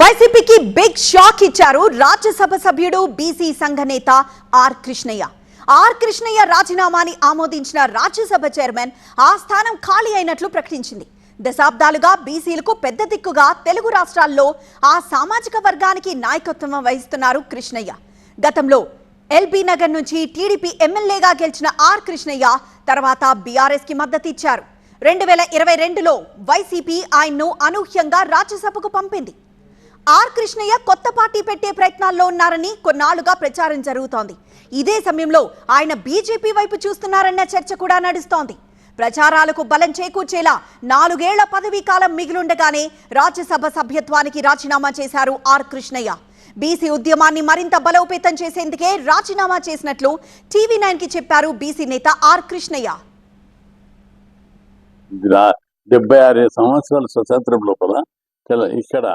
వైసీపీకి big shock ఇచ్చారు రాజ్యసభ సభ్యుడు బీసీ సంఘ నేత ఆర్ కృష్ణయ్య. ఆర్ కృష్ణయ్య రాజీనామాని ఆమోదించిన రాజ్యసభ చైర్మన్ ఆ స్థానం ఖాళీ అయినట్లు ప్రకటించింది. దశాబ్దాలుగా బీసీలకు పెద్ద దిక్కుగా తెలుగు రాష్ట్రాల్లో ఆ సామాజిక వర్గానికి నాయకత్వం వహిస్తున్నారు కృష్ణయ్య. గతంలో ఎల్బీ నగర్ నుంచి టీడీపీ ఎమ్మెల్యేగా గెలిచిన ఆర్ కృష్ణయ్య తర్వాత బీఆర్ఎస్కి మద్దతు ఇచ్చారు. రెండు వేల ఇరవై రెండులో వైసీపీ ఆయన్ను అనూహ్యంగా రాజ్యసభకు పంపింది. ఆర్ కృష్ణయ్య కొత్త పార్టీ పెట్టే ప్రయత్నాల్లో ఉన్నారని కొన్నాళ్ళుగా ప్రచారం జరుగుతోంది. ఇదే సమయంలో ఆయన బీజేపీ వైపు చూస్తున్నారన్న చర్చ కూడా నడుస్తోంది. ప్రచారాలకు బలం చేకూర్చేలా నాలుగేళ్ళ పదవీ కాలం మిగిలుండగానే రాజ్యసభ సభ్యత్వానికి రాజీనామా చేశారు ఆర్ కృష్ణయ్య. బీసీ ఉద్యమాన్ని మరింత బలోపేతం చేసేందుకే రాజీనామా చేసినట్లు టీవీ నైన్కి చెప్పారు బీసీ నేత ఆర్ కృష్ణయ్య. డెబ్బై ఆరు సంవత్సరాల స్వతంత్రం లోపల ఇక్కడ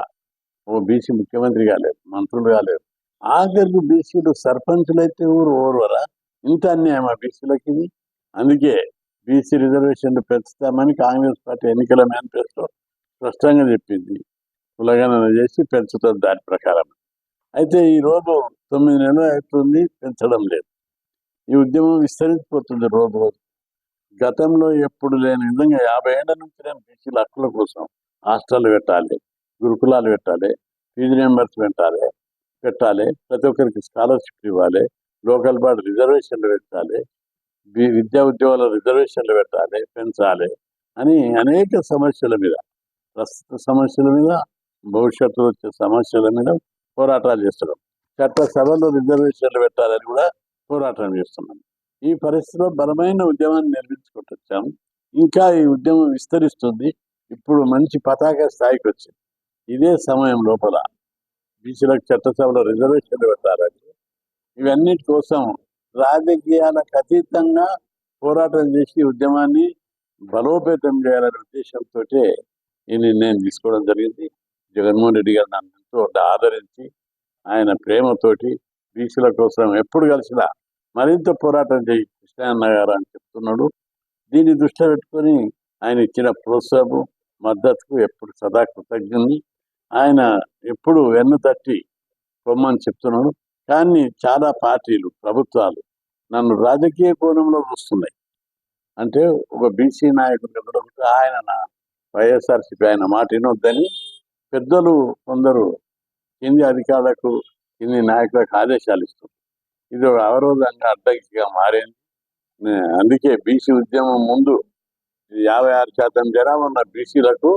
ఓ బీసీ ముఖ్యమంత్రి కాలేదు మంత్రులు కాలేదు. ఆఖరికి బీసీలు సర్పంచులు అయితే ఊరు ఓర్వరా? ఇంత అన్యాయం ఆ బీసీలకి ఇది? అందుకే బీసీ రిజర్వేషన్లు పెంచుతామని కాంగ్రెస్ పార్టీ ఎన్నికల మేనిఫెస్టో స్పష్టంగా చెప్పింది. కులగణన చేసి పెంచుతుంది దాని ప్రకారం. అయితే ఈ రోజు తొమ్మిది నెలలు అవుతుంది పెంచడం లేదు. ఈ ఉద్యమం విస్తరించిపోతుంది రోజు రోజు. గతంలో ఎప్పుడు లేని విధంగా యాభై ఏళ్ళ నుంచి నేను బీసీల హక్కుల కోసం హాస్టల్ పెట్టాలి గురుకులాలు పెట్టాలి. ఫీజు మెంబర్స్ పెట్టాలి పెట్టాలి. ప్రతి ఒక్కరికి స్కాలర్షిప్ ఇవ్వాలి. లోకల్ బాడీ రిజర్వేషన్లు పెట్టాలి. విద్యా ఉద్యోగాల రిజర్వేషన్లు పెట్టాలి పెంచాలి అని అనేక సమస్యల మీద ప్రస్తుత సమస్యల మీద భవిష్యత్తులో వచ్చే సమస్యల మీద పోరాటాలు చేస్తున్నాం. చట్టసభలో రిజర్వేషన్లు పెట్టాలని కూడా పోరాటం చేస్తున్నాం. ఈ పరిస్థితిలో బలమైన ఉద్యమాన్ని నిర్మించుకుంటూ ఇంకా ఈ ఉద్యమం విస్తరిస్తుంది. ఇప్పుడు మంచి పతాక స్థాయికి వచ్చింది. ఇదే సమయం లోపల బీసీలకు చట్టసభలో రిజర్వేషన్లు పెట్టాలని ఇవన్నిటి కోసం రాజకీయాలకు అతీతంగా పోరాటం చేసి ఉద్యమాన్ని బలోపేతం చేయాలనే ఉద్దేశంతో ఈ నిర్ణయం తీసుకోవడం జరిగింది. జగన్మోహన్ రెడ్డి గారు నన్ను ఎంతో ఆదరించి ఆయన ప్రేమతోటి బీసీల కోసం ఎప్పుడు కలిసినా మరింత పోరాటం చేయి కృష్ణాన్న గారు అని చెప్తున్నాడు. దీన్ని దృష్టిలో పెట్టుకొని ఆయన ఇచ్చిన ప్రోత్సాహం మద్దతుకు ఎప్పుడు సదా కృతజ్ఞని ఆయన ఎప్పుడు వెన్ను తట్టి పొమ్మని చెప్తున్నాడు. కానీ చాలా పార్టీలు ప్రభుత్వాలు నన్ను రాజకీయ కోణంలో చూస్తున్నాయి. అంటే ఒక బీసీ నాయకుడు ఎదురొకటి ఆయన నా వైఎస్ఆర్సీపీ ఆయన మాట వినొద్దని పెద్దలు కొందరు కింది అధికారులకు కింది నాయకులకు ఆదేశాలు ఇస్తున్నారు. ఇది ఒక అవరోధంగా అడ్డంకిగా మారింది. అందుకే బీసీ ఉద్యమం ముందు యాభై ఆరు శాతం జనాభా ఉన్న బీసీలకు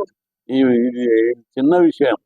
ఈ ఇది చిన్న విషయం.